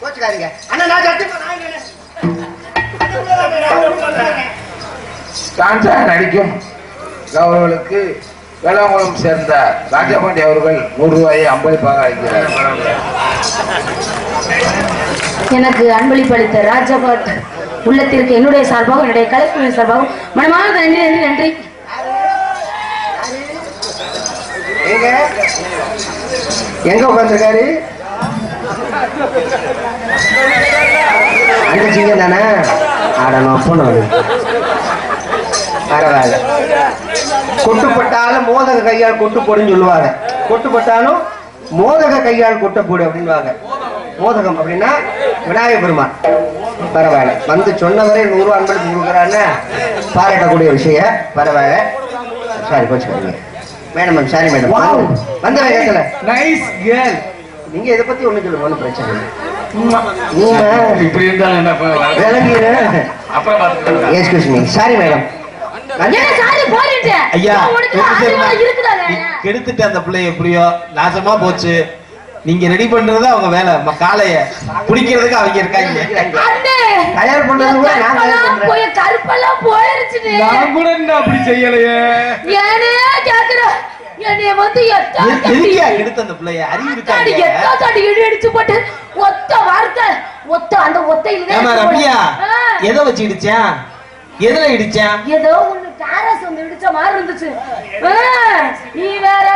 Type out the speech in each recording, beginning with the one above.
கோச்சுக்காதீங்க. அண்ணா நான் நடிக்கும் அவர்களுக்கு வேளாங்குளம் சேர்ந்த ராஜபாண்டி அவர்கள் நூறு ரூபாயை அம்பளிப்பாக அளிக்கிறார். எனக்கு அன்பளிப்பு அளித்த ராஜபாட் உள்ளத்திற்கு என்னுடைய சார்பாக என்னுடைய கலைக்குழுவின் சார்பாகவும் மனமாக நன்றி நன்றி நன்றி. எங்க எங்க உட்காந்துருக்காரு அண்ணச்சிங்க தானே? ஆடணும் அப்பனும் பரவாயில்ல. கொட்டுப்பட்டாலும் மோதக கையால் கொட்டு போடுன்னு சொல்லுவாங்க. கொட்டுப்பட்டாலும் மோதக கையால் கொட்ட போடு அப்படின்வாங்க மோதகம் அப்படின்னா விநாயகர் பெருமான். பரவாயில்ல. வந்து சொன்னவரே நூறு ரூபா அன்பளிப்பு கொடுக்குறான்னு பாராட்டக்கூடிய விஷயம். பரவாயில்ல. சாரி சொல்லுங்க மேடம் மேம் சாரி மேடம் வந்த வேகத்துல நைஸ் கேர்ள் நீங்க இதை பத்தி ஒண்ணு சொல்லுங்க ஒன்றும் பிரச்சனை இல்லை. நீங்க இப்படி இருந்தாலும் என்ன விளங்கிடு அப்புறம் எக்ஸ்கியூஸ் மீ சாரி மேடம் கெடுத்துட்ட அந்த பிள்ளைய எப்படியோ. நாசமா போச்சு. நீங்க ரெடி பண்றது அவங்க வேலை. ம- காளைய பிடிக்கிறதுக்கு அவங்க இருக்காங்க. தயார் பண்றது கூட நான் தயார் பண்றேன். போய் கருப்பெல்லாம் போயிருச்சுட்டு நான் கூட என்ன அப்படி செய்யலையே? ஏனே கேக்குற. என்னைய வந்து எத்தா எ- எதுக்கியா கெடுத்த அந்த பிள்ளைய? அறிவு அத்தாடி இருக்காங்க எத்தா தாடி இடி அடிச்சு போட்டு ஒத்த வார்த்தை ஒத்த அந்த ஒத்தையில ஏமா ரம்யா எதை வச்சு இடிச்சேன் எதுல இடிச்சேன் ஏதோ ஒண்ணு டாரஸ் வந்து இடிச்ச மாதிரி இருந்துச்சு. நீ வேற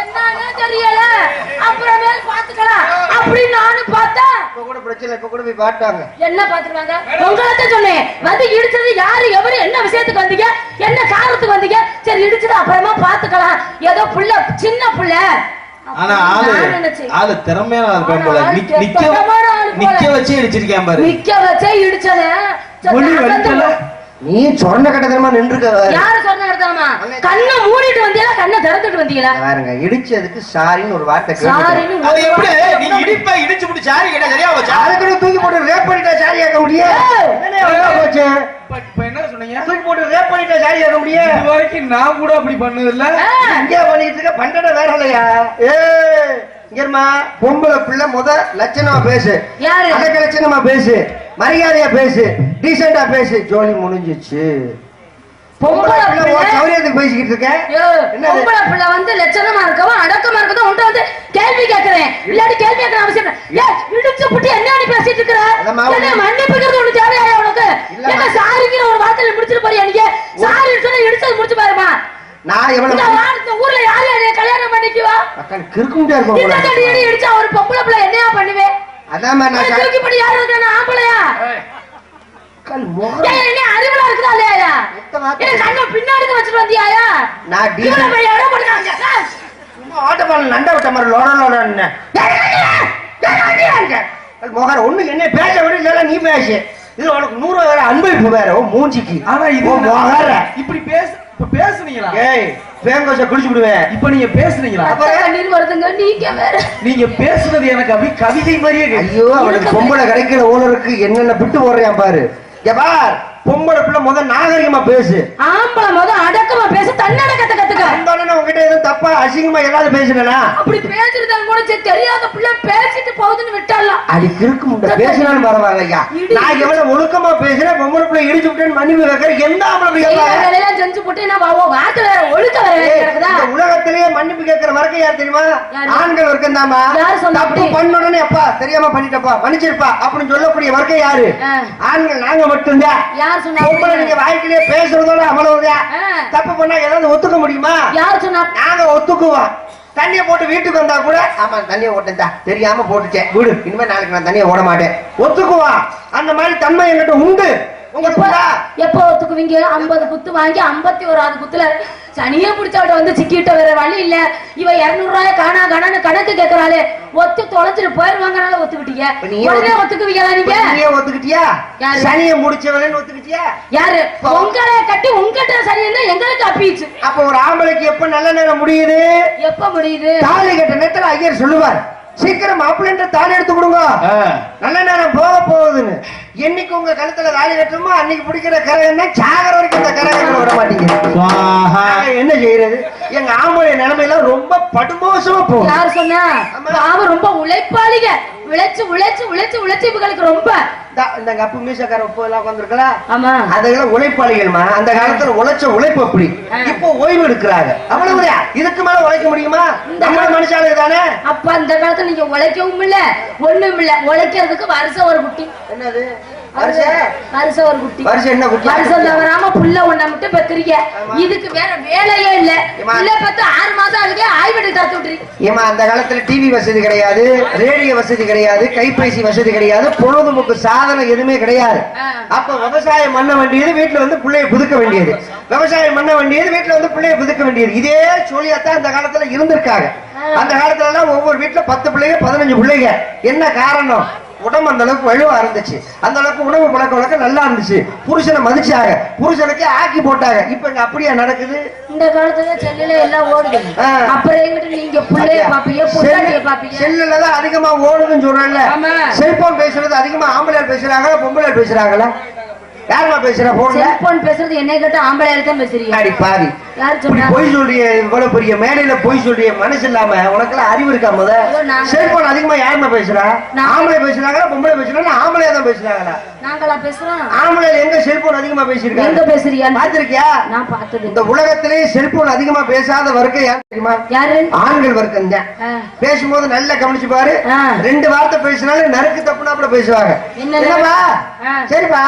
என்னன்னு தெரியல அப்புறமே பாத்துக்கலாம் அப்படி நானும் பார்த்தா இப்ப கூட பிரச்சனை இப்ப கூட போய் பாட்டாங்க என்ன பாத்துருவாங்க உங்கள்ட்ட சொன்னேன். வந்து இடிச்சது யாரு? எவரு? என்ன விஷயத்துக்கு வந்தீங்க? என்ன காரணத்துக்கு வந்தீங்க? சரி இடிச்சது அப்புறமா பாத்துக்கலாம் ஏதோ புள்ள சின்ன புள்ள. ஆனா ஆளு. ஆளு திறமையான இருப்பான் போல. நிக்க- நிக்க வச்சு இடிச்சிருக்கேன் பாரு. நிக்க வச்சே இடிச்சத நீ சொன்ன கட்டத்தனமா நின்றுக்க யாரு சொன்ன எடுத்தாமா கண்ணை மூடிட்டு வந்தீங்களா கண்ணை திறந்துட்டு வந்தீங்களா பாருங்க இடிச்சதுக்கு சாரின்னு ஒரு வார்த்தை சாரின்னு அது எப்படி? நீ இடிப்ப இடிச்சு புடி சாரி கேட்டா சரியா போச்சா? அதுக்குன்னு தூக்கி போட்டு ரேப் பண்ணிட்டா சாரி ஆக்க. என்னண்ணே அவ்வளவா போச்சு? இப்ப என்ன சொன்னீங்க? தூக்கி போட்டு ரேப் பண்ணிட்டா சாரி ஆக்க முடியும் இது வரைக்கும் நான் கூட அப்படி பண்ணது இல்ல இங்கே பண்ணிட்டு இருக்க பண்டட வேற இல்லையா? ஏ இங்கம்மா பொம்பளை பிள்ளை முத லட்சணமா பேசு. யாரு? அடக்க லட்சணமா பேசு. மரியாதையா பேசு. டீசெண்டா பேசு. ஜோலி முடிஞ்சிச்சு. பொம்பளை பிள்ளை சௌரியத்துக்கு பேசிக்கிட்டு இருக்க? ஐயோ, என்னது? பொம்பளை பிள்ளை வந்து லட்சணமா இருக்கவும் அடக்கமா இருக்கவும் உன்ட்ட வந்து கேள்வி கேட்கிறேன் இல்லாட்டி கேள்வி கேட்கற அவசியம். ஏய், இடிச்சு புட்டு என்ன நீ பேசிட்டு இருக்கிற? என்ன மன்னிப்புங்கிறது ஒண்ணு தேவையா உனக்கு. என்ன சாரிங்கிற ஒரு வார்த்தையில முடிச்சிட்டு போறியா நீங்க? சாரி சொன்னா இடிச்சது முடிச்சு பாருமா நான் எவ்வளவு இந்த ஊர்ல யாரு என்னைய கல்யாணம் பண்ணிக்குவா? அக்கா கிறுக்குண்டா இருக்கும் இந்த தடி இடி போல. இடிச்சா ஒரு பொம்பளை பிள்ளை என்னையா பண்ணுவேன் அதாம்மா நான் படி யாரு இருக்கா நான் ஆம்பளையா? அக்கா, முகம். ஏய், என்ன அறிவுல இருக்குதா இல்லையா. என்ன கண்ணை பின்னாடி வச்சுட்டு வந்தியாயா? நான் போட்டுருக்காங்க சார். சும்மா ஆட்டப்பால் நண்ட விட்ட மாதிரி லோட லோடன்னு முகர ஒண்ணு என்ன பேச விட இல்ல நீ பேசு. இது உனக்கு நூறு வேற அன்பளிப்பு வேற மூஞ்சிக்கு. ஆனா இது முகர இப்படி பேச இப்ப பேசுனீங்களா ஏய் பேங்கோச குளிச்சு விடுவேன். இப்ப நீங்க பேசுனீங்களா கண்ணீர் வருதுங்க நீங்க வேற. நீங்க பேசுனது எனக்கு அப்படி கவிதை மாதிரியே. ஐயோ அவனுக்கு பொம்பளை கிடைக்கிற ஓனருக்கு என்னென்ன விட்டு போடுறான் பாரு. பார். பொம்பளை பிள்ளை முத நாகரிகமா பேசு. ஆம்பளை முத அடக்கமா பேச தன்னடக்கத்தை கத்துக்க. வந்தோடனே உங்ககிட்ட எதுவும் தப்பா அசிங்கமா ஏதாவது பேசுனா அப்படி பேசுறதா கூட சரி தெரியாத பிள்ளை பேசிட்டு போகுதுன்னு விட்டாலாம் அது கிறுக்கு முட்டை பேசினாலும் பரவாயில்ல ஐயா. இடி. நான் எவ்வளவு ஒழுக்கமா பேசுறேன் பொம்பளை பிள்ளை இடிச்சு விட்டேன்னு மன்னிப்பு கேட்கறேன். எந்த ஆம்பளை செஞ்சு போட்டு என்ன வாவோ வார்த்தை வேற ஒழுக்க வேற உலகத்திலேயே மன்னிப்பு கேட்கிற வரைக்கும் யார் தெரியுமா? ஆண்கள் வர்க்கம் தாமா தப்பு அப்படி? பண்ண உடனே அப்பா தெரியாம பண்ணிட்டப்பா மன்னிச்சிருப்பா அப்படின்னு சொல்லக்கூடிய வர்க்கம் யாரு. ஆண்கள் நாங்க மட்டும்தான். யார் சொன்னா பொம்பளை நீங்க வாழ்க்கையிலே பேசுறதோட அவ்வளவுதான். தப்பு பண்ணா ஏதாவது ஒத்துக்க முடியுமா? யார் சொன்னா? நாங்க ஒத்துக்குவோம். தண்ணிய போட்டு வீட்டுக்கு வந்தா கூட ஆமா தண்ணிய ஓட்டா தெரியாம போட்டுட்டேன். விடு இனிமே நாளைக்கு நான் தண்ணிய ஓட மாட்டேன். ஒத்துக்குவான் அந்த மாதிரி தன்மை என்கிட்ட உண்டு. எப்ப ஒத்துக்குவீங்க? ஐம்பது குத்து வாங்கி ஐம்பத்தி ஓராது குத்துல சனியே பிடிச்சவட்ட வந்து சிக்கிட்ட வேற வழி இல்ல. இவ இருநூறு ரூபாய காணா காணான்னு கணக்கு கேக்குறாளே. ஒத்து தொலைச்சிட்டு போயிருவாங்கனால ஒத்துக்கிட்டீங்க. உடனே ஒத்து- ஒத்துக்குவீங்களா நீங்க? நீயே ஒத்துக்கிட்டியா? சனிய முடிச்சவனு ஒத்துக்கிட்டியா? யாரு? உங்களை கட்டி உங்ககிட்ட இருந்தா எங்களுக்கு அப்பீச்சு. அப்ப ஒரு ஆம்பளைக்கு எப்ப நல்ல நேரம் முடியுது? எப்ப முடியுது? தாலி கட்ட நேரத்துல ஐயர் சொல்லுவார். சீக்கிரம் மாப்பிள்ளை தாலி எடுத்து கொடுங்க. ஆ. நல்ல நேரம் போக போகுதுன்னு. என்னைக்கு உங்க கழுத்துல தாலி கட்டுமோ அன்னைக்கு பிடிக்கிற கரகன்னா சாகர வரைக்கும் இந்த கரகங்களை விட மாட்டீங்க என்ன செய்யறது? எங்க ஆம்பளை நிலைமையில ரொம்ப படுமோசமா போகும் யார் சொன்னா? அவன் ரொம்ப உழைப்பாளிக. உழைச்சு உழைச்சு உழைச்சு உழைச்சு இவங்களுக்கு ரொம்ப. இந்தா, கப்பு மீசக்கார உப்பு எல்லாம் உட்காந்துருக்கலாம் ஆமா. அதெல்லாம் உழைப்பாளிகள்மா அந்த காலத்துல உழைச்ச உழைப்பு அப்படி. இப்போ ஓய்வு எடுக்கிறாங்க. அவ்வளவுதான் இதுக்கு மேல உழைக்க முடியுமா? நம்ம மனுஷாளுக்கு தானே? அப்ப அந்த காலத்துல நீங்க உழைக்கவும் இல்ல ஒண்ணும் இல்ல. உழைக்கிறதுக்கு வருஷம் ஒரு குட்டி. என்னது? வருஷம் ஒரு குட்டி வருஷம் என்ன குட்டி? வருஷம் தவறாம புள்ள ஒண்ண மட்டும் பெத்துறீங்க. இதுக்கு வேற வேலையே இல்ல. பத்து ஆறு மாசம் ஆகுது ஆய்வெடு தத்து விட்டுறீங்க ஏமா அந்த காலத்துல டிவி வசதி கிடையாது ரேடியோ வசதி கிடையாது கைபேசி வசதி கிடையாது பொழுதுபோக்கு சாதனம் எதுவுமே கிடையாது. அப்ப விவசாயம் பண்ண வேண்டியது வீட்டுல வந்து பிள்ளைய புதுக்க வேண்டியது. விவசாயம் பண்ண வேண்டியது வீட்டுல வந்து பிள்ளைய புதுக்க வேண்டியது. இதே சொல்லியாத்தான் அந்த காலத்துல இருந்திருக்காங்க. அந்த காலத்துல எல்லாம் ஒவ்வொரு வீட்டுல பத்து பிள்ளைங்க பதினஞ்சு பிள்ளைங்க. என்ன காரணம்? உடம்பு அந்த அளவுக்கு வலுவா இருந்துச்சு. அந்த அளவுக்கு உணவு பழக்க வழக்கம் நல்லா இருந்துச்சு. புருஷனை மதிச்சாங்க. புருஷனுக்கே ஆக்கி போட்டாங்க. இப்ப இங்க அப்படியா நடக்குது? இந்த காலத்துல செல்லுல எல்லாம் ஓடுது. அப்புறம் எங்கிட்ட நீங்க புள்ளைய பாப்பீங்க பொண்டாட்டிய பாப்பீங்க. செல்லுல தான் அதிகமா ஓடுதுன்னு சொல்றேன்ல. செல்போன் பேசுறது அதிகமா ஆம்பளையார் பேசுறாங்களா பொம்பளையார் பேசுறாங்களா? யாருமா பேசுறா போன்ல செல்போன் பேசுறது என்னை கேட்ட ஆம்பளையால தான் பேசுறீங்க. அடி பொய் சொல்றிய இவ்வளவு பெரிய மேடையில பொய் சொல்றிய மனசு இல்லாம. உனக்கெல்லாம் அறிவு இருக்கா முத? செல்போன் அதிகமா யாருமா பேசுறா. ஆம்பளை பேசுறாங்களா பொம்பளை பேசுறாங்களா ஆம்பளையா தான் பேசுறாங்களா? நாங்களா பேசுறோம். ஆம்பளை எங்க செல்போன் அதிகமா எங்க பேசிருக்காங்க பேசுறியா? பாத்திருக்கியா நான் பார்த்தது இந்த உலகத்திலேயே செல்போன் அதிகமா பேசாத வர்க்கம் யார் தெரியுமா? யாரு? ஆண்கள் வர்க்கம் தான். பேசும்போது நல்லா கவனிச்சு பாரு. ரெண்டு வார்த்தை பேசினாலும் நறுக்கு தப்புனாப்புல பேசுவாங்க? என்னப்பா. சரிப்பா.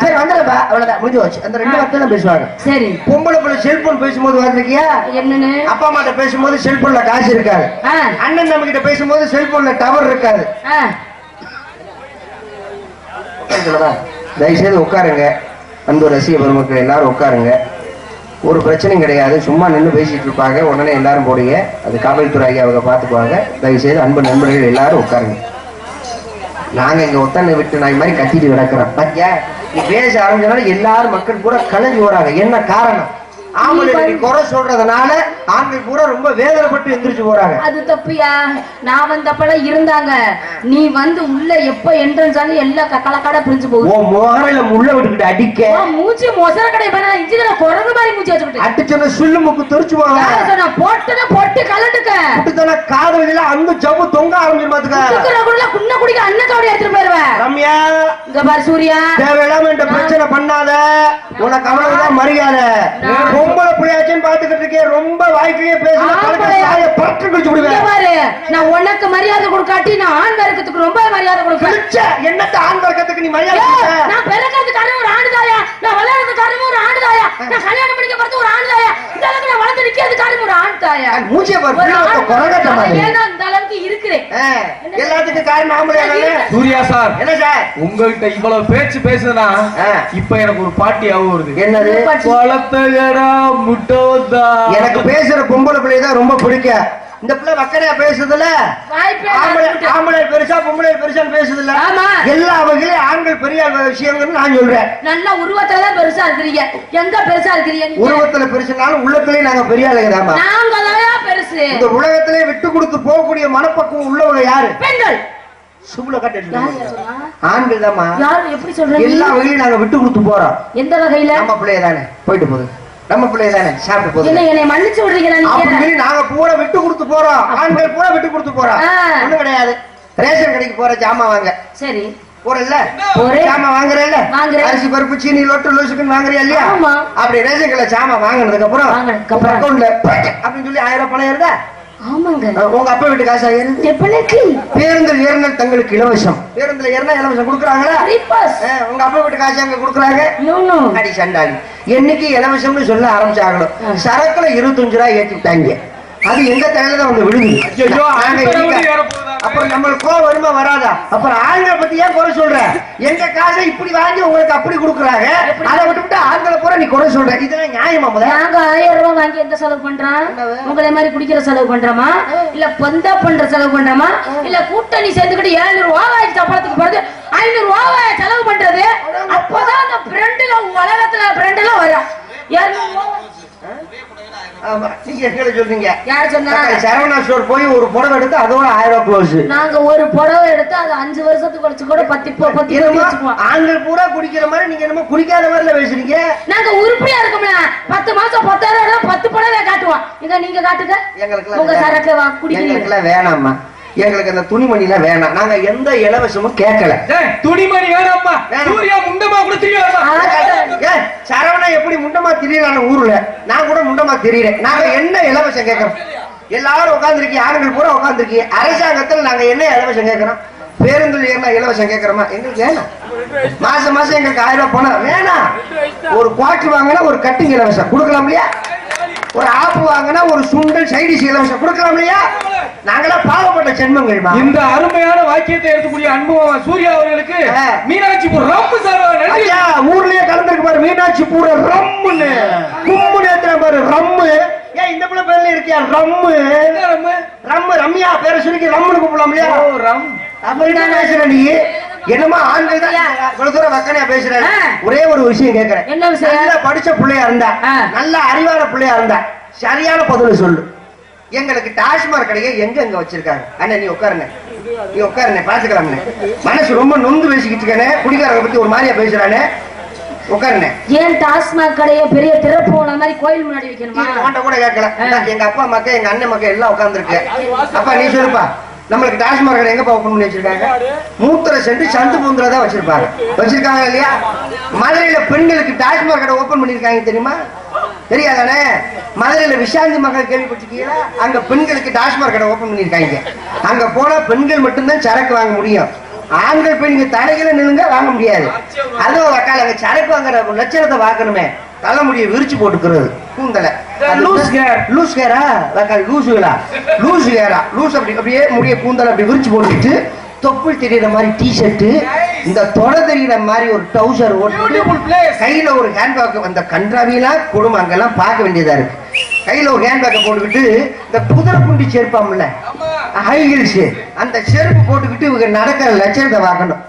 சரி வந்துடுப்பா அவ்வளவுதான். முடிஞ்சு போச்சு. அந்த ரெண்டு வார்த்தை தான் பேசுவாங்க. சரி. பொம்பளை பிள்ளை செல்போன் பேசும்போது வந்திருக்கியா என்னன்னு? அப்பா அம்மாட்ட பேசும்போது செல்போன்ல காசு இருக்காது. அண்ணன் நம்ம கிட்ட பேசும்போது செல்போன்ல டவர் இருக்காது. ஆ. உட்காருங்களா? தயவு செய்து உட்காருங்க. அன்பு ரசிக பெருமக்கள் எல்லாரும் உட்காருங்க. ஒரு பிரச்சனையும் கிடையாது. சும்மா நின்று பேசிட்டு இருப்பாங்க. உடனே எல்லாரும் போடுங்க. அது காவல்துறை ஐயா அவங்க பார்த்துக்குவாங்க தயவு செய்து அன்பு நண்பர்கள் எல்லாரும் உட்காருங்க. நாங்க இங்க ஒத்தனை விட்டு நாய் மாதிரி கத்திட்டு கிடக்குறோம். பாத்தியா? நீ பேச ஆரம்பிச்சனால எல்லாரும் மக்கள் கூட கலைஞ்சு வராங்க. என்ன காரணம்? ஆம்பளை குறை சொல்றதுனால ஆண்கள் பூரா ரொம்ப வேதனைப்பட்டு எந்திரிச்சு போறாங்க. அது தப்புயா? நான் வந்தப்பெல்லாம் இருந்தாங்க. நீ வந்து உள்ள எப்ப என்ட்ரன்ஸ் ஆனு எல்லாம் கலக்காட பிரிஞ்சு போகுது. ஓ முகரையில முள்ள விட்டுக்கிட்டு அடிக்க. மூச்சு மொசர கடை பண்ண இஞ்சில குரங்கு மாதிரி மூச்சு வச்சுக்கிட்டு. அடிச்சோன்னா சுள்ளு முக்கு தெரிச்சு போவாங்க சொன்னா போட்டுன போட்டு கலட்டுக்க. விட்டுத்தானே காது வழியில அந்த ஜவ்வு தொங்க ஆரம்பிச்சிரு பாத்துக்க. குன்ன குடிக்க அண்ணன் கவடி எடுத்துட்டு போயிருவேன். ரம்யா. இங்க பாரு சூர்யா. தேவையில்லாம என்கிட்ட பிரச்சனை பண்ணாத. உனக்கு அவ்வளவுதான் மரியாதை. பொம்பளை புள்ளையாச்சுன்னு பாத்துக்கிட்டு இருக்கேன். ரொம்ப வாய்க்கிலேயே பேசுன பழக்க ஆம்பளையா? சாய பற்று கழிச்சு இங்க விடுவேன் பாரு நான் உனக்கு மரியாதை கொடுக்காட்டி நான் ஆண் வர்க்கத்துக்கு ரொம்ப மரியாதை கொடுப்பேன். கிழிச்ச என்னத்த ஆண் வர்க்கத்துக்கு நீ மரியாதை? நான் பிறக்கிறதுக்கான ஒரு ஆணுதாயா நான் வளர்றதுக்கான ஒரு ஆணுதாயா நான் கல்யாணம் பண்ணிக்க பிறகு ஒரு ஆணுதாயா இந்த அளவுக்கு நான் வளர்ந்து மூச்சிய பாரு ஒரு ஆண் அளவுக்கு இருக்கிறேன். ஆ, எல்லாத்துக்கும் காரணம் ஆம்பளையா தானே? சூர்யா சார். என்ன சார்? உங்ககிட்ட இவ்வளவு பேச்சு பேசுனா. இப்ப எனக்கு ஒரு பாட்டி ஆகும் வருது. என்னது? வளர்த்தகடா முட்டோதா? எனக்கு பேசுற பொம்பளை பிள்ளை தான் ரொம்ப பிடிக்கும். இந்த பிள்ளை வக்கனையா பேசுதுல ஆம்பளை பெருசா பொம்பளை பெருசான்னு பேசுதுல்ல? ஆமா. எல்லா வகையிலும் ஆண்கள் பெரிய விஷயங்கள்னு நான் சொல்றேன். நல்ல உருவத்துல பெருசா இருக்கிறீங்க. எங்க பெருசா இருக்கிறீங்க? உருவத்துல பெருசுனாலும் உள்ளத்திலேயே நாங்க பெரிய நாங்கதான் பெருசு? இந்த உலகத்திலே விட்டு கொடுத்து போகக்கூடிய மனப்பக்குவம் உள்ளவங்க யாரு? பெண்கள். சுபுல? ஆண்கள் தாமா யார் எப்படி சொல்றீங்க எல்லா வகையிலும் நாங்க விட்டு கொடுத்து போறோம். எந்த வகையில? நம்ம பிள்ளைய தானே. போயிட்டு போகுது. நம்ம பிள்ளைய தானே சாப்பிட்டு போகுது என்ன மன்னிச்சு விடுறீங்களா அப்படி நீங்க பூரா விட்டு கொடுத்து போறோம். ஆண்கள் பூரா விட்டு கொடுத்து போறோம். ஒண்ணும் கிடையாது. ரேஷன் கடைக்கு போற ஜாமான் வாங்க. சரி. ஜாமான் வாங்குறேல்ல வாங்குறேன். அரிசி பருப்பு சீனி லொட்டு லோசுக்குன்னு வாங்குறியா இல்லையா? ஆமா. அப்படி ரேஷன் கடை வாங்கினதுக்கு அப்புறம். அக்கௌண்ட்ல அப்படின்னு சொல்லி ஆயிரம் பணம் ஏறுதா? ஆமாங்க. உங்க அப்பா வீட்டு காசு எப்பனக்கு பேருந்தில் ஏறினால் தங்களுக்கு இலவசம். பேருந்துல ஏறினா இலவசம் கொடுக்குறாங்களா? உங்க அப்பா வீட்டு காசு அங்க கொடுக்குறாங்க? அடி சண்டாளி. என்னைக்கு இலவசம்னு சொல்ல ஆரம்பிச்சாகணும். சரக்குல இருபத்தஞ்சு ரூபாய் ஏத்தி விட்டாங்க அது எங்க தலையில தான் வந்து விழுகுது? அப்புறம் நம்மளுக்கு கோவம் வருமா வராதா? அப்புறம் ஆண்களை பத்தி ஏன் குறை சொல்ற? எங்க காசை இப்படி வாங்கி உங்களுக்கு அப்படி கொடுக்குறாங்க அதை விட்டுவிட்டு ஆண்களை பூரா நீ குறை சொல்ற. இதெல்லாம் நியாயமா முதல்ல? நாங்க ஆயிரம் ரூபாய் வாங்கி எந்த செலவு பண்றோம்? உங்களை மாதிரி குடிக்கிற செலவு பண்றோமா? இல்ல பந்தா பண்ற செலவு பண்றோமா? இல்ல கூட்டணி சேர்ந்துக்கிட்டு ஏழுநூறு ரூபாய் சம்பளத்துக்கு போறது ஐநூறு ரூபாய் செலவு பண்றது? அப்பதான் அந்த ஃப்ரெண்டுல உலகத்துல ஃப்ரெண்டுல வரும். ரூபாய் நீங்க எங்களை சொல்றீங்க? யார் சொன்னா சரவணா ஸ்டோர் போய் ஒரு புடவை எடுத்து அதோட ஆயிரம் ரூபாய் க்ளோஸ் நாங்க ஒரு புடவை எடுத்து அது அஞ்சு வருஷத்துக்கு கழிச்சு கூட பத்தி ப- பத்தி ஆண்கள் பூரா குடிக்கிற மாதிரி நீங்க என்னமோ குடிக்காத மாதிரில பேசுறீங்க. நாங்க உருப்படியா இருக்கோம்ல. பத்து மாசம் பத்தாயிரம் ரூபாய் பத்து புடவை காட்டுவோம். இங்க நீங்க காட்டுங்க. எங்களுக்கெல்லாம் உங்க சரக்கு வா குடிக்கிறீங்க. வேணாம்மா. எங்களுக்கு அந்த துணிமணி எல்லாம் வேணாம். நாங்க எந்த இலவசமும் கேட்கல. துணிமணி வேணாம்ப்பா வேணாம். சூர்யா முண்டமா எப்படி முண்டமா திரியறான ஊர்ல? நான் கூட முண்டமா திரியறேன். நாங்க என்ன இலவசம் கேட்கறோம்? எல்லாரும் உட்காந்துருக்கீங்க ஆண்கள் பூரா உட்காந்துருக்கீங்க அரசாங்கத்தில் நாங்க என்ன இலவசம் கேட்கறோம்? பேருந்துல என்ன இலவசம் கேட்கறோமா? எங்களுக்கு வேணாம். மாசம் மாசம் எங்களுக்கு ஆயிரம் ரூபாய் போனா வேணாம். ஒரு குவார்டர் வாங்கினா ஒரு கட்டிங் இலவசம். கொடுக்கலாம் இல்லையா? ஒரு ஆப்பு வாங்கினா ஒரு சுண்டல் சைடிஷ் இலவசம் கொடுக்கலாம் இல்லையா? நாங்களாம் பாவப்பட்ட சென்மங்கள்மா இந்த அருமையான வாக்கியத்தை எடுத்துக்கூடிய அன்பு சூர்யா அவர்களுக்கு ஆ. மீனாட்சிபுரம் ரொம்ப சார் ஊர்லயே கலந்துருக்கு பாரு மீனாட்சி பூர ரம்முன்னு. கும்முன்னு ஏத்துற பாரு ரம்மு. ஏன் இந்த பிள்ளை பேர்ல இருக்கியா? ரம்மு? ரம்மு? ரம்யா பேரை சுருக்கி ரம்முன்னு கூப்பிடலாம் இல்லையா? ரம். அப்ப என்ன பேசுற நீ என்னமா ஆண்கள் தான் இவ்வளவு தூரம் வக்கனையா பேசுற ஆ. ஒரே ஒரு விஷயம் கேக்குறேன். என்ன விஷயம்? நல்லா படிச்ச பிள்ளையா இருந்தா. நல்ல அறிவான பிள்ளையா இருந்தா சரியான பதில் சொல்லு. எங்களுக்கு டாஸ்மாக் கடையை எங்க எங்க வச்சிருக்காங்க? அண்ணா நீ உட்காருங்க நீ உட்காருங்க பாத்துக்கலாம்ண்ணே. மனசு ரொம்ப நொந்து பேசிக்கிட்டு இருக்கானே குடிக்காரங்க பத்தி ஒரு மாதிரியா பேசுறானே. உட்காருண்ணே. ஏன் டாஸ்மாக் கடைய பெரிய திறப்பு போன மாதிரி கோயில் முன்னாடி வைக்கணுமா? கூட கேட்கல. எங்க அப்பா அம்மாக்க எங்க அண்ணன் மக்கள் எல்லாம் உட்கார்ந்துருக்கு. அப்பா நீ சொல்லுப்பா. நம்மளுக்கு டாஸ்மாக் கடை எங்கப்பா ஓபன் பண்ணி வச்சிருக்காங்க? மூத்தரை சென்று சந்து பூந்துல தான் வச்சிருப்பாங்க. வச்சிருக்காங்க இல்லையா? மதுரையில பெண்களுக்கு டாஸ்மாக் கடை ஓபன் பண்ணிருக்காங்க தெரியுமா? தெரியாதானே? மதுரையில விசாந்தி மகள் கேள்விப்பட்டிருக்கீங்களா? அங்க பெண்களுக்கு டாஸ்மாக் கடை ஓபன் பண்ணிருக்காங்க அங்க போனா பெண்கள் மட்டும்தான் சரக்கு வாங்க முடியும். ஆண்கள் பெண்கள் தலைகளை நின்னுங்க வாங்க முடியாது. அதுவும் வக்கால அங்க சரக்கு வாங்குற லட்சணத்தை பார்க்கணுமே. தலைமுடியை விரிச்சு போட்டுக்கிறது கூந்தலை. Loose hair. லூஸ் வக்கால் லூசுகளா லூஸ் ஹேரா லூஸ் அப்படி அப்படியே முடிய கூந்தலை அப்படி விரிச்சு போட்டுட்டு தொப்புள் தெரியுற மாதிரி டி ஷர்ட் இந்த தொட தெரியுற மாதிரி ஒரு டவுசர் place. கையில ஒரு ஹேண்ட்பேக் அந்த கன்றாவிலாம் குடும்பம் அங்கெல்லாம் பார்க்க வேண்டியதா இருக்கு. கையில ஒரு ஹேண்ட்பேக்கை போட்டுக்கிட்டு இந்த குதிரை குண்டி சேர்ப்பாம்ல ஹை ஹீல்ஸ் அந்த செருப்பு போட்டுக்கிட்டு இவங்க நடக்கிற லட்சணத்தை பார்க்கணும்.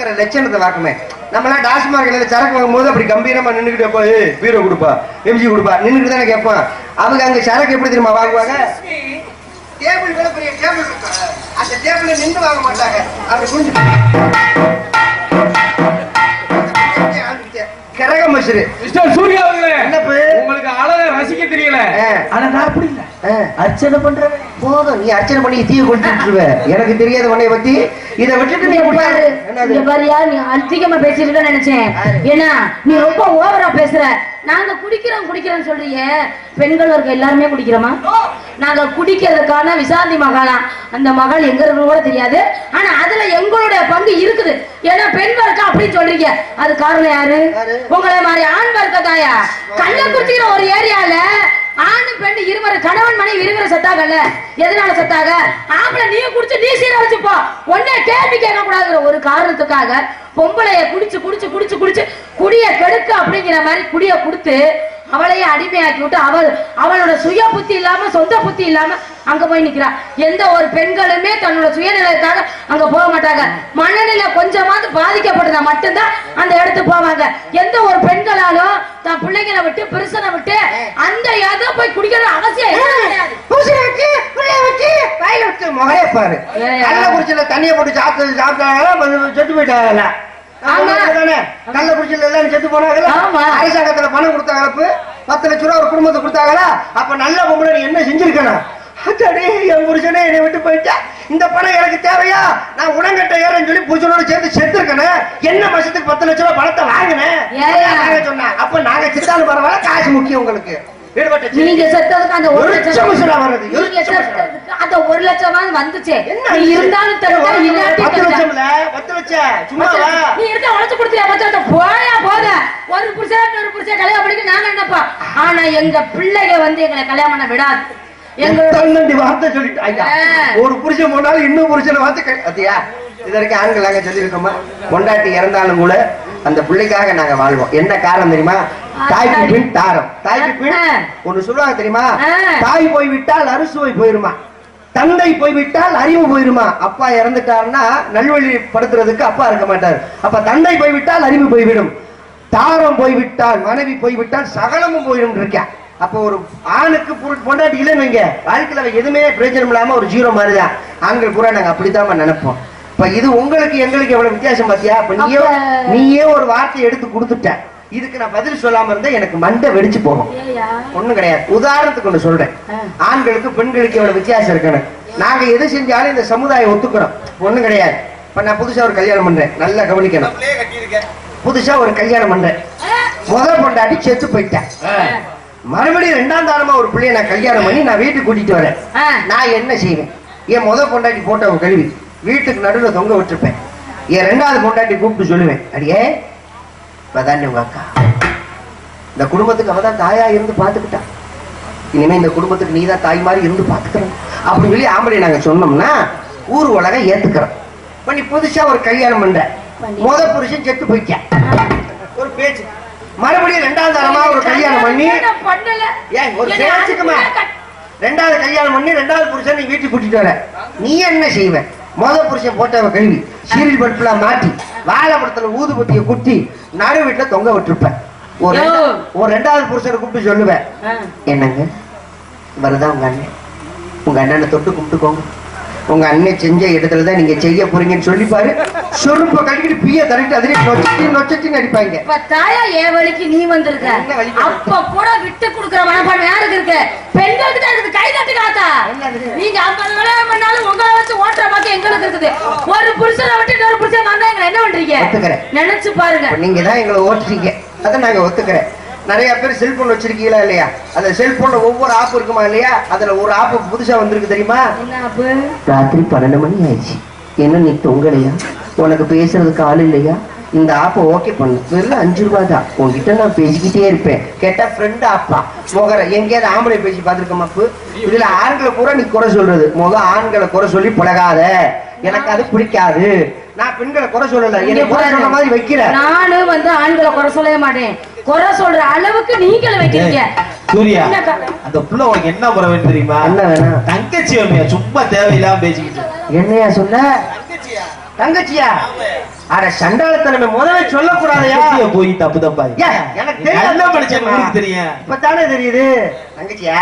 வாங்குற லட்சணத்தை பார்க்கணுமே. நம்மளாம் டாஸ்மார்க்ல சரக்கு வாங்கும்போது அப்படி கம்பீரமா நின்னுக்கிட்டு எப்போ ஏய் பீரோ கொடுப்பா எம்ஜி கொடுப்பா நின்னுக்கிட்டு தானே கேட்பான். அவங்க அங்க சரக்கு எப்படி தெரியுமா வாங்குவாங்க? டேபிள் கூட பெரிய டேபிள் இருக்கும் அந்த டேபிள்ல நின்று வாங்க மாட்டாங்க. அப்படி குஞ்சு கரக மசுரு மிஸ்டர் சூர்யா அவர்களே என்னப்பு? உங்களுக்கு அழகை ரசிக்க தெரியல. ஆனா நான் அப்படி இல்ல. அர்ச்சனை பண்றவன் போதும். நீ அர்ச்சனை பண்ணி தீய கொடுத்துருவ எனக்கு தெரியாத உன்னை பத்தி. இதை விட்டுட்டு நீ பாரு. இங்க பாரியா நீ அதிகமா பேசிட்டு இருக்கன்னு நினைச்சேன். ஏன்னா நீ ரொம்ப ஓவரா பேசுற. நாங்க குடிக்கிறோம் குடிக்கிறோம் சொல்றீங்க பெண்கள் வர்க்க எல்லாருமே குடிக்கிறோமா? நாங்க குடிக்கிறதுக்கான விசாந்தி மகாலா அந்த மகள் எங்க இருக்கு கூட தெரியாது. ஆனா அதுல எங்களுடைய பங்கு இருக்குது. ஏன்னா பெண் வர்க்கம் அப்படின்னு சொல்றீங்க. அது காரணம் யாரு? உங்களை மாதிரி ஆண் வர்க்க தாயா கள்ளக்குறிச்சிங்கிற ஒரு ஏரியால ஆணு பெண் இருவர் கணவன் மனைவி இருவர் செத்தாங்கல்ல? எதனால செத்தாக ஆம்பளை நீ குடிச்சு நீ சீர வச்சுப்போ உடனே கேள்வி கேட்க கூடாதுங்கிற ஒரு காரணத்துக்காக பொம்பளைய குடிச்சு குடிச்சு குடிச்சு குடிச்சு குடிய கெடுக்க அப்படிங்கிற மாதிரி குடிய கொடுத்து அவளையே அடிமையாக்கி விட்டு அவள் அவளோட சுய புத்தி இல்லாம சொந்த புத்தி இல்லாம அங்க போய் நிக்கிறா. எந்த ஒரு பெண்களுமே தன்னோட சுயநிலைக்காக அங்க போக மாட்டாங்க. மனநிலை கொஞ்சமாவது பாதிக்கப்பட்டதா மட்டும்தான் அந்த இடத்துக்கு போவாங்க. எந்த ஒரு பெண்களாலும் தன் பிள்ளைங்களை விட்டு பெருசனை விட்டு அந்த இதை போய் குடிக்கிற அவசியம் பாரு. தண்ணியை போட்டு சாப்பிட்டு சாப்பிட்டாங்களா செத்து போயிட்டாங்களா ஆமா. தானே? கள்ளக்குறிச்சியில எல்லாம் செத்து போனாங்களா ஆமா. அரசாங்கத்துல பணம் கொடுத்தாங்களா பத்து லட்ச ரூபா ஒரு குடும்பத்தை கொடுத்தாங்களா? அப்ப நல்ல பொம்பளை நீ என்ன செஞ்சிருக்கணும்? அத்தாடி என் புருஷனே என்னை விட்டு போயிட்டா? இந்த பணம் எனக்கு தேவையா? நான் உடங்கட்ட ஏறேன்னு சொல்லி புருஷனோட சேர்ந்து செத்துருக்கணும். என்ன மாசத்துக்கு பத்து லட்ச ரூபா பணத்தை வாங்கினேன்? சொன்னா அப்ப நாங்க சித்தாலும் பரவாயில்ல காசு முக்கியம் உங்களுக்கு. ஈடுபட்ட சரி. நீங்க செத்ததுக்கு அந்த ஒரு லட்சம் முசுடா வருது, நீங்க எரிச்ச முசுடா. செத்ததுக்கு அந்த ஒரு லட்சம் வந்துச்சு என்ன நீ? இருந்தாலும் ஒரு இல்லாட்டி பத்து பத்து லட்சம் சும்மாவா நீ இருந்தா உழைச்சு கொடுத்துறியா மச்சான் போயா போத ஒரு புருஷன் இன்னொரு புருஷன் கல்யாணம் பண்ணிக்க நாங்க என்னப்பா ஆனா எங்க பிள்ளைங்க வந்து எங்களை கல்யாணம் பண்ண விடாது. ஒரு புருஷன் போனாலும் இன்னும் புருஷனை வார்த்தை கே- பாத்தியா இது வரைக்கும் ஆண்கள் நாங்க சொல்லியிருக்கோமா பொண்டாட்டி இறந்தாலும் கூட அந்த பிள்ளைக்காக நாங்க வாழ்வோம். என்ன காரணம் தெரியுமா? தாய்க்கு. பின் தாரம். தாய்க்கு பின். ஒண்ணு சொல்லுவாங்க தெரியுமா. தாய் போய் விட்டால் அறுசுவை போயிருமா? தந்தை போய்விட்டால் அறிவு போயிருமா? அப்பா இறந்துட்டாருன்னா நல்வழி படுத்துறதுக்கு அப்பா இருக்க மாட்டார். அப்ப தந்தை போய்விட்டால் அறிவு போய்விடும். தாரம் போய்விட்டால் மனைவி போய்விட்டால் சகலமும் போயிடும் இருக்கா அப்போ ஒரு ஆணுக்கு பொண்டாட்டி இல்லைன்னு வைங்க. வாழ்க்கையில எதுவுமே பிரயோஜனம் இல்லாம ஒரு ஜீரோ மாதிரிதான் ஆண்கள் பூரா நாங்க அப்படித்தான் நினைப்போம். இப்ப இது உங்களுக்கு எங்களுக்கு எவ்வளவு வித்தியாசம் பாத்தியா? இப்ப நீயே நீயே ஒரு வார்த்தை எடுத்து கொடுத்துட்ட. இதுக்கு நான் பதில் சொல்லாம இருந்தா எனக்கு மண்டை வெடிச்சு போகும். ஒண்ணும் கிடையாது. உதாரணத்துக்கு ஒண்ணு சொல்றேன். ஆண்களுக்கு பெண்களுக்கு எவ்வளவு வித்தியாசம் இருக்குன்னு நாங்க எது செஞ்சாலும் இந்த சமுதாயம் ஒத்துக்கிறோம். ஒண்ணும் கிடையாது. இப்ப நான் புதுசா ஒரு கல்யாணம் பண்றேன். நல்லா கவனிக்கணும். புதுசா ஒரு கல்யாணம் பண்றேன். முதல் பொண்டாட்டி செத்து போயிட்டேன். மறுபடியும் ரெண்டாம் தாரமா ஒரு பிள்ளைய நான் கல்யாணம் பண்ணி நான் வீட்டுக்கு கூட்டிட்டு வரேன். நான் என்ன செய்வேன்? என் முதல் பொண்டாட்டி போட்ட ஒரு கழுவி. வீட்டுக்கு நடுவில் தொங்க விட்டுருப்பேன். என் ரெண்டாவது பொண்டாட்டி கூப்பிட்டு சொல்லுவேன். அடியே இப்பதான் உங்க அக்கா. இந்த குடும்பத்துக்கு அவ தான் தாயா இருந்து பாத்துக்கிட்டா. இனிமே இந்த குடும்பத்துக்கு நீ தான் தாய் மாதிரி இருந்து பாத்துக்கிறோம் அப்படின்னு சொல்லி ஆம்பளை நாங்க சொன்னோம்னா ஊர் உலகம் ஏத்துக்கிறோம். இப்ப நீ புதுசா ஒரு கல்யாணம் பண்ற. முத புருஷன் செத்து போயிட்டான் ஒரு பேச்சு. மறுபடியும் ரெண்டாவது தரமா ஒரு கல்யாணம் பண்ணி ஏன் ஒரு பேச்சுக்குமா? ரெண்டாவது கல்யாணம் பண்ணி ரெண்டாவது புருஷன் நீ வீட்டுக்கு கூட்டிட்டு வர. நீ என்ன செய்வ? முத புருஷன் போட்டவ கழுவி சீரியல் பல்புல மாட்டி வாழைப்படத்துல ஊதுபத்திய குத்தி நடு வீட்டுல தொங்க விட்டுருப்ப ஒரு ஒரு ரெண்டாவது புருஷனை கூப்பிட்டு சொல்லுவேன். என்னங்க? வருதா உங்க அண்ணன். உங்க அண்ணனை தொட்டு கும்பிட்டுக்கோங்க. உங்க அண்ணன் செஞ்ச இடத்துல தான் நீங்க செய்ய போறீங்கன்னு சொல்லி பாரு. சொருப்ப கட்டிக்கிட்டு பிய தள்ளிட்டு அதிலே நொச்சத்தி நொச்சத்தி நடிப்பாங்க இப்ப தாயா என் வழிக்கு நீ வந்திருக்க? அப்ப கூட விட்டு கொடுக்குற மனப்பான்மை யாருக்கு இருக்கு? பெண்களுக்கு தான் இருக்குது கை தட்டி காத்தா? நீங்க ஐம்பது கல்யாணம் பண்ணாலும் உங்களை வச்சு ஓட்டுற பாக்கி எங்களுக்கு இருக்குது. ஒரு புருஷனை விட்டு இன்னொரு புருஷன் வந்தா எங்களை என்ன பண்றீங்க. நினைச்சு பாருங்க. நீங்க தான் எங்களை ஓட்டுறீங்க. அதை நாங்க ஒத்துக்கிறேன். நிறைய பேர் செல்போன் வச்சிருக்கீங்களா இல்லையா? அந்த செல்போன்ல ஒவ்வொரு ஆப் இருக்குமா இல்லையா? அதுல ஒரு ஆப் புதுசா வந்திருக்கு தெரியுமா? ராத்திரி பன்னெண்டு மணி ஆயிடுச்சு. என்ன நீ தொங்கலையா? உனக்கு பேசுறதுக்கு ஆள் இல்லையா? இந்த ஆப்பை ஓகே பண்ணு. வெறும் அஞ்சு ரூபாய் தான். உன்கிட்ட நான் பேசிக்கிட்டே இருப்பேன். கேட்டா ஃப்ரெண்ட் ஆப்பா முகர எங்கேயாவது ஆம்பளை பேசி பார்த்துருக்க மாப்பு? இதுல ஆண்களை பூரா நீ குறை சொல்றது. முக ஆண்களை குறை சொல்லி பழகாத. எனக்கு அது பிடிக்காது. நான் பெண்களை குறை சொல்லல. என்னை குறை சொன்ன மாதிரி வைக்கிற நானும் வந்து ஆண்களை குறை சொல்லவே மாட்டேன். குறை சொல்ற அளவுக்கு நீங்களும் வைக்கிறீங்க. சூர்யா அந்த புள்ள உனக்கு என்ன முறை வேணும் தெரியுமா? என்ன வேணும்? தங்கச்சி வேணுமையா சும்மா தேவையில்லாம பேசிக்கிட்டு என்னையா சொன்ன? தங்கச்சியா? அட சண்டாளத்தனமே முதல்ல சொல்லக்கூடாதயா? தங்கச்சிய போய் தப்பு தப்பா எனக்கு உங்களுக்கு தெரியும். இப்பதானே தெரியுது. தங்கச்சியா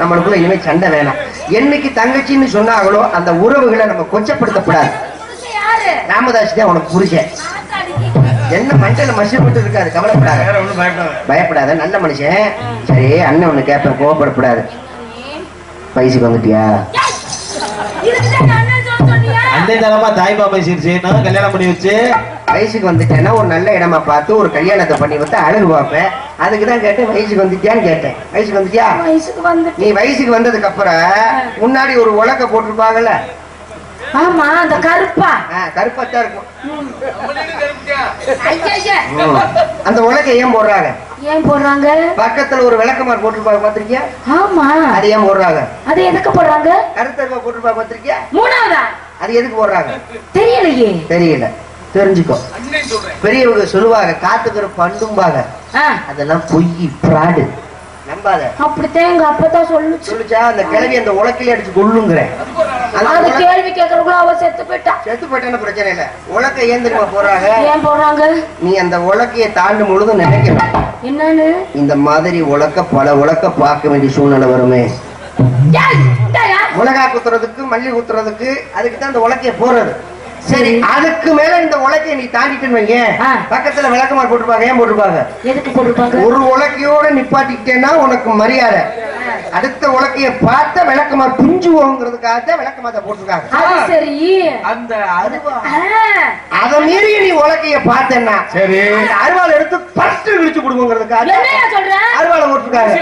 நம்மளுக்குள்ள இனிமே சண்டை வேணாம். என்னைக்கு தங்கச்சின்னு சொன்னாங்களோ அந்த உறவுகளை நம்ம கொச்சப்படுத்தக்கூடாது. ராமதாஸ் தான் உனக்கு புருஷன். என்ன மண்டல மசில் மட்டும் இருக்காது கவலைப்படாத. பயப்படாத. நல்ல மனுஷன். சரி அண்ணன் ஒண்ணு கேட்பேன் கோவப்படக்கூடாது. வயசுக்கு வந்துட்டியா? அண்ணன் சொல்ல சொன்னியா? அன்னை தரமா தாய் மாமா பேசிருச்சு நான் கல்யாணம் பண்ணி வச்சு? வயசுக்கு வந்துட்டேன்னா ஒரு நல்ல இடமா பார்த்து ஒரு கல்யாணத்தை பண்ணி வந்து அழகு பார்ப்பேன். அதுக்கு தான் கேட்டேன் வயசுக்கு வந்துட்டியான்னு கேட்டேன். வயசுக்கு வந்துட்டியா? நீ வயசுக்கு வந்ததுக்கு அப்புறம் முன்னாடி ஒரு உலக்க போட்டிருப்பாங்கல்ல? ஆமா அந்த கருப்பா. கருப்பாத்தான் இருக்கும். அந்த உலக்க ஏன் போடுறாங்க? ஏன் போடுறாங்க? பக்கத்துல ஒரு விளக்கமார் போட்டிருப்பாங்க பாத்திருக்கியா ஆமா. அது ஏன் போடுறாங்க? அது எதுக்கு போடுறாங்க? கருத்தருவா போட்டிருப்பாங்க பாத்திருக்கியா மூணாவதா? அது எதுக்கு போடுறாங்க? தெரியலையே. தெரியல. தெரிஞ்சுக்கோ. பெரியவங்க சொல்லுவாங்க காத்துக்கிற பண்டும்பாங்க அதெல்லாம் பொய் பிராடு நம்பாத. அப்படித்தான் எங்க அப்பதான் சொல்லுச்சு. சொல்லுச்சா? அந்த கிழவி அந்த உலக்கிலே அடிச்சு கொள்ளுங்கிறேன் அந்த கேள்வி கேட்கறதுக்குள்ள அவ செத்து போயிட்டா. செத்து போயிட்டான பிரச்சனை இல்ல. உலக்க ஏன் தெரியுமா போடுறாங்க ஏன் நீ அந்த உலக்கைய தாண்டும் பொழுது நினைக்கணும். என்னன்னு? இந்த மாதிரி உலக்க பல உலக்க பார்க்க வேண்டிய சூழ்நிலை வருமே? உலகா குத்துறதுக்கு மல்லி குத்துறதுக்கு அதுக்கு தான் இந்த உலக்கைய போடுறது. சரி. அதுக்கு மேல இந்த உலக்கைய நீ தாண்டிட்டுன்னு வைங்க. ஆ. பக்கத்துல விளக்கமார் போட்டிருப்பாங்க. ஏன் போட்டிருப்பாங்க? எதுக்கு போட்டிருப்பாங்க? ஒரு உலக்கையோட நிப்பாட்டிக்கிட்டேன்னா உனக்கு மரியாதை. அடுத்த உலக்கைய பார்த்த விளக்கமார் புஞ்சுவோங்கிறதுக்காக தான் விளக்கமாத்த போட்டிருக்காங்க. அது சரி. அந்த அருவா. ஆ, அதை மீறி நீ உலக்கைய பார்த்தேன்னா சரி. அருவாள் எடுத்து பட்டு விழிச்சு கொடுங்கிறதுக்காக அருவாளை போட்டிருக்காங்க.